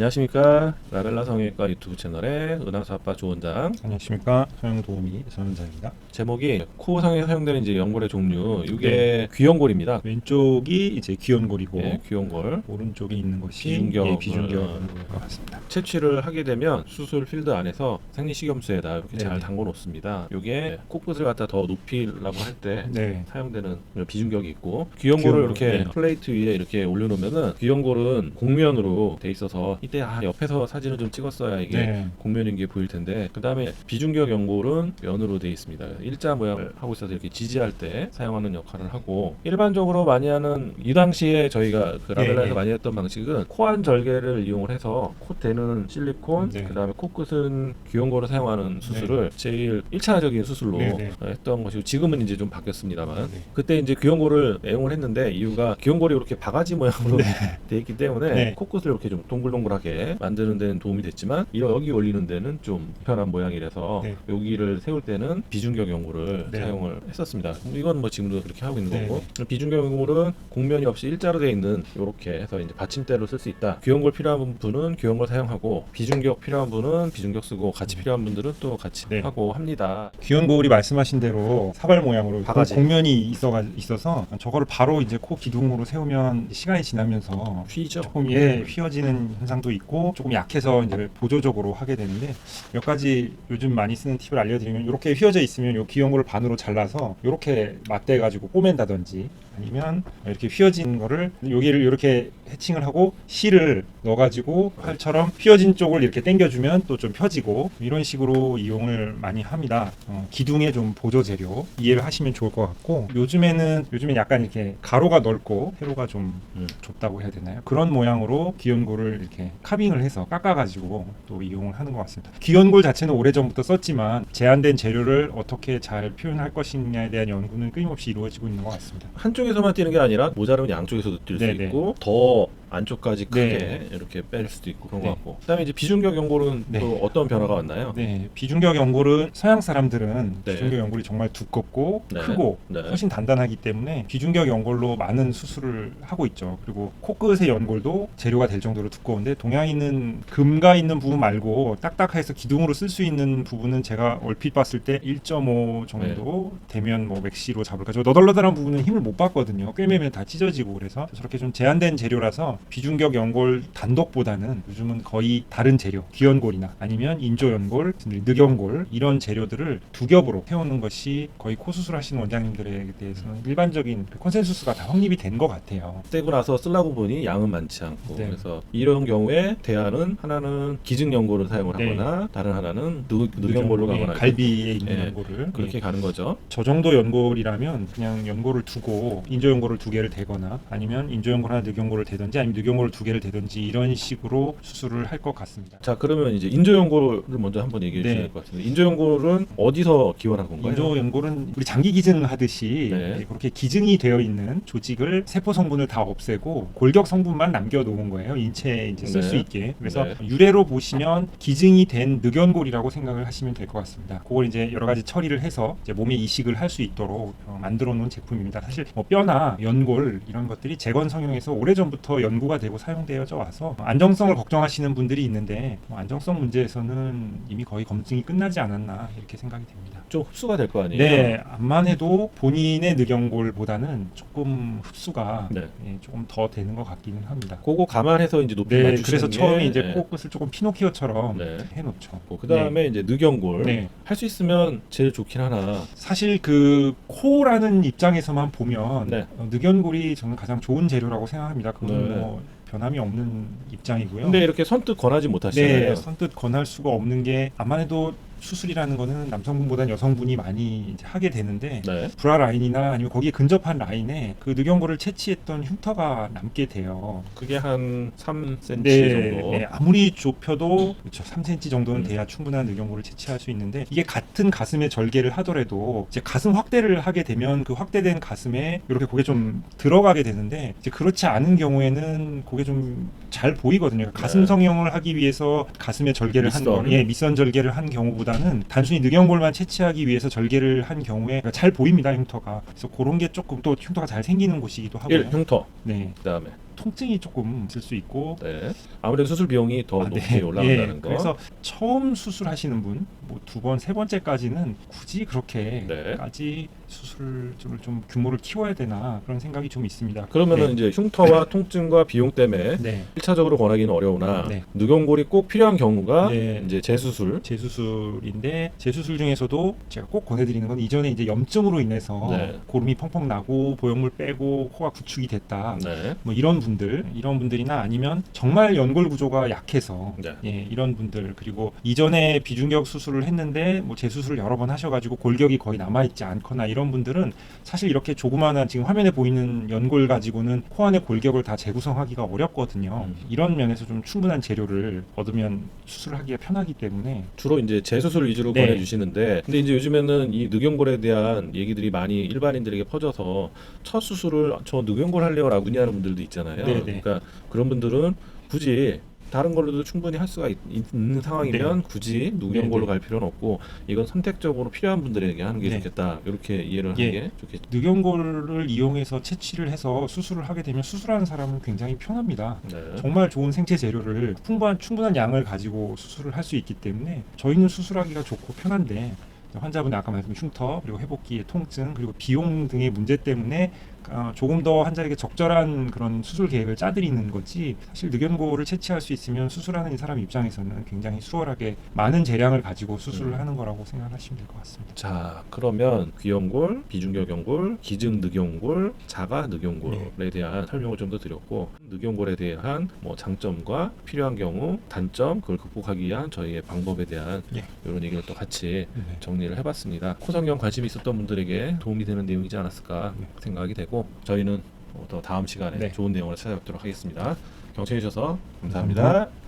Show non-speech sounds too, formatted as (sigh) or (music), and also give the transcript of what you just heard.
안녕하십니까 라벨라 성형외과 유튜브 채널의 은하수 아빠 조원장 안녕하십니까 소형 도우미 전원장입니다. 제목이 코 성형에 사용되는 이제 연골의 종류 이게 귀연골입니다 왼쪽이 이제 귀연골이고 예, 귀연골 오른쪽에 있는 것이 비중격. 예, 비중격인 것 같습니다. 채취를 하게 되면 수술 필드 안에서 생리식염수에다 이렇게 잘 네네. 담궈 놓습니다 이게 코끝을 갖다 더 높이려고 할 때 네. 사용되는 비중격이 있고 귀연골을 귀연골, 이렇게 네. 플레이트 위에 이렇게 올려놓으면은 귀연골은 곡면으로 돼 있어서 이때 아 옆에서 사진을 좀 찍었어야 이게 네. 곡면인 게 보일 텐데 그 다음에 비중격 연골은 면으로 돼 있습니다. 일자 모양을 하고 있어서 이렇게 지지할 때 사용하는 역할을 하고 일반적으로 많이 하는 이 당시에 저희가 그 라벨라에서 네. 많이 했던 방식은 코안 절개를 이용을 해서 콧대는 실리콘 네. 그 다음에 코끝은 귀연골을 사용하는 수술을 제일 1차적인 수술로 네, 네. 했던 것이고 지금은 이제 좀 바뀌었습니다만 네. 그때 이제 귀연골을 애용을 했는데 이유가 귀연골이 이렇게 바가지 모양으로 (laughs) 돼 있기 때문에 네. 코끝을 이렇게 좀 동글동글 하게 만드는 데는 도움이 됐지만 이 여기 올리는 데는 좀 불편한 모양이라서 네. 여기를 세울 때는 비중격 연골을 네. 사용을 했었습니다. 이건 뭐 지금도 그렇게 하고 있는 네, 거고 비중격 연골은 곡면이 없이 일자로 돼 있는 이렇게 해서 이제 받침대로 쓸 수 있다. 귀연골 필요한 분은 귀연골 사용하고 비중격 필요한 분은 비중격 쓰고 같이 필요한 분들은 또 같이 네. 하고 합니다. 귀연골이 말씀하신 대로 사발 모양으로 바가지. 곡면이 있어가 있어서 저거를 바로 이제 코 기둥으로 세우면 시간이 지나면서 휘죠. 조금 예 휘어지는 현상 도 있고 조금 약해서 이제 보조적으로 하게 되는데 몇 가지 요즘 많이 쓰는 팁을 알려드리면 이렇게 휘어져 있으면 요 귀연골을 반으로 잘라서 이렇게 맞대 가지고 꼬맨다든지 아니면 이렇게 휘어진 거를 여기를 이렇게 해칭을 하고 실을 넣어가지고 활처럼 휘어진 쪽을 이렇게 당겨주면 또 좀 펴지고 이런 식으로 이용을 많이 합니다. 어, 기둥의 좀 보조 재료 이해를 하시면 좋을 것 같고 요즘에는 요즘엔 약간 이렇게 가로가 넓고 세로가 좀 음. 좁다고 해야 되나요? 그런 모양으로 귀연골을 이렇게 카빙을 해서 깎아가지고 또 이용을 하는 것 같습니다. 귀연골 자체는 오래전부터 썼지만 제한된 재료를 어떻게 잘 표현할 것이냐에 대한 연구는 끊임없이 이루어지고 있는 것 같습니다. 한쪽에서만 뛰는 게 아니라 모자르면 양쪽에서도 뛸 수 네네. 있고 더 안쪽까지 크게 네. 이렇게 뺄 수도 있고 그런 네. 것 같고 그다음에 이제 비중격 연골은 네. 또 어떤 변화가 왔나요? 네, 비중격 연골은 서양 사람들은 네. 비중격 연골이 정말 두껍고 네. 크고 네. 훨씬 단단하기 때문에 비중격 연골로 많은 수술을 하고 있죠. 그리고 코끝의 연골도 재료가 될 정도로 두꺼운데 동양인은 금가 있는 부분 말고 딱딱해서 기둥으로 쓸 수 있는 부분은 제가 얼핏 봤을 때 1.5 정도 네. 되면 뭐 맥시로 잡을까. 저 너덜너덜한 부분은 힘을 못 받거든요. 꿰매면 다 찢어지고 그래서 저렇게 좀 제한된 재료라서 비중격 연골 단독보다는 요즘은 거의 다른 재료, 귀연골이나 아니면 인조연골, 늑연골 이런 재료들을 두 겹으로 세우는 것이 거의 코 수술 하시는 원장님들에 대해서는 일반적인 그 컨센수스가 다 확립이 된 것 같아요. 떼고 나서 쓰려고 보니 양은 많지 않고 네. 그래서 이런 경우에 대안은 하나는 기증 연골을 사용을 네. 하거나 다른 하나는 늑, 늑연골로 늑연골, 가거나 예, 갈비에 있는 예, 연골을 그렇게 예. 가는 거죠. 저 정도 연골이라면 그냥 연골을 두고 인조 연골을 두 개를 대거나 아니면 인조 연골 하나 늑연골을 대든지 아니면 늑연골을 두 개를 대든지 이런 식으로 수술을 할 것 같습니다. 자 그러면 이제 인조 연골을 먼저 한번 얘기해 네. 주셔야 될 것 같은데 인조 연골은 어디서 기원한 건가요? 인조 연골은 우리 장기 기증 하듯이 네. 그렇게 기증이 되어 있는 조직을 세포 성분을 다 없애고 골격 성분만 남겨 놓은 거예요. 인체에 이제 쓸 네. 수 있게. 그래서 네. 유래로 보시면 기증이 된 늑연골이라고 생각을 하시면 될 것 같습니다. 그걸 이제 여러 가지 처리를 해서 이제 몸에 이식을 할 수 있도록 어, 만들어 놓은 제품입니다. 사실 뭐 뼈나 연골 이런 것들이 재건 성형에서 오래전부터 연 구가 되고 사용되어져 와서 안정성을 걱정하시는 분들이 있는데 뭐 안정성 문제에서는 이미 거의 검증이 끝나지 않았나 이렇게 생각이 됩니다. 좀 흡수가 될 거 아니에요? 네, 암만 해도 본인의 늑연골보다는 조금 흡수가 네. 예, 조금 더 되는 것 같기는 합니다. 그거 감안해서 이제 높이 네, 맞추시는 그래서 게, 처음에 이제 네. 코끝을 조금 피노키오처럼 네. 해놓죠. 그 다음에 이제 늑연골 네. 할 수 있으면 제일 좋긴 하나 사실 그 코라는 입장에서만 보면 네. 어, 늑연골이 저는 가장 좋은 재료라고 생각합니다. 그건 네. 뭐 변함이 없는 입장이고요. 근데 이렇게 선뜻 권하지 못하시잖아요. 네, 선뜻 권할 수가 없는 게 해도 수술이라는 거는 남성분보다는 여성분이 많이 이제 하게 되는데 네. 브라 라인이나 아니면 거기에 근접한 라인에 그 늑연골을 채취했던 흉터가 남게 돼요. 그게 한 3cm 네, 정도. 네, 아무리 좁혀도 그렇죠. 3cm 정도는 음. 돼야 충분한 늑연골을 채취할 수 있는데 이게 같은 가슴에 절개를 하더라도 이제 가슴 확대를 하게 되면 그 확대된 가슴에 이렇게 고개 좀 들어가게 되는데 이제 그렇지 않은 경우에는 고개 좀 잘 보이거든요. 가슴 네. 성형을 하기 위해서 가슴에 절개를 한 밑선. 경, 예, 밑선 절개를 한 경우보다 는 단순히 늑연골만 채취하기 위해서 절개를 한 경우에 잘 보입니다 흉터가. 그래서 그런 게 조금 또 흉터가 잘 생기는 곳이기도 하고요. 1. 흉터 네. 그 다음에 통증이 조금 있을 수 있고 네. 아무래도 수술 비용이 더 아, 높게 네. 올라간다는 예, 거. 그래서 처음 수술하시는 분, 뭐 두 번, 세 번째까지는 굳이 네. 그렇게까지 수술을 좀, 좀 규모를 키워야 되나 그런 생각이 좀 있습니다. 그러면은 네. 이제 흉터와 (coughs) 통증과 비용 때문에 네. 1차적으로 권하기는 어려우나 네. 누경골이 꼭 필요한 경우가 네. 이제 재수술 재수술인데 재수술 중에서도 제가 꼭 권해드리는 건 이전에 이제 염증으로 인해서 네. 고름이 펑펑 나고 보형물 빼고 코가 구축이 됐다. 네. 뭐 이런 분들, 이런 분들이나 아니면 정말 연골 구조가 약해서 네. 예, 이런 분들 그리고 이전에 비중격 수술을 했는데 뭐 재수술을 여러 번 하셔가지고 골격이 거의 남아있지 않거나 이런 분들은 사실 이렇게 조그마한 지금 화면에 보이는 연골 가지고는 코 안의 골격을 다 재구성하기가 어렵거든요. 음. 이런 면에서 좀 충분한 재료를 얻으면 수술하기가 편하기 때문에 주로 이제 재수술 위주로 네. 권해주시는데 근데 이제 요즘에는 이 누경골에 대한 얘기들이 많이 일반인들에게 퍼져서 첫 수술을 저 누경골 할래요라고 문의하는 분들도 있잖아요. 네, 네. 그러니까 그런 분들은 굳이 다른 걸로도 충분히 할 수가 있, 는 상황이면 굳이 누경골로 네, 갈 필요는 없고 이건 선택적으로 필요한 분들에게 하는 게 네. 좋겠다 이렇게 이해를 하는 예. 게 좋겠죠. 늑연골을 이용해서 채취를 해서 수술을 하게 되면 수술하는 사람은 굉장히 편합니다. 네. 정말 좋은 생체 재료를 풍부한 충분한 양을 가지고 수술을 할 수 있기 때문에 저희는 수술하기가 좋고 편한데 환자분 아까 말씀드린 흉터 그리고 회복기의 통증 그리고 비용 등의 문제 때문에 어, 조금 더 환자에게 적절한 그런 수술 계획을 짜드리는 거지 사실 늑연골을 채취할 수 있으면 수술하는 이 사람 입장에서는 굉장히 수월하게 많은 재량을 가지고 수술을 음. 하는 거라고 생각하시면 될 것 같습니다. 자 그러면 귀염골, 비중격연골, 기증 늑연골, 자가 늑연골에 대한 설명을 좀 더 드렸고 늑연골에 대한 뭐 장점과 필요한 경우 단점 그걸 극복하기 위한 저희의 방법에 대한 예. 이런 얘기를 또 같이 네. 정리 를 해봤습니다. 코성형 관심이 있었던 분들에게 도움이 되는 내용이지 않았을까 네. 생각이 되고 저희는 어, 더 다음 시간에 네. 좋은 내용을 찾아뵙도록 하겠습니다. 경청해 주셔서 감사합니다. 감사합니다.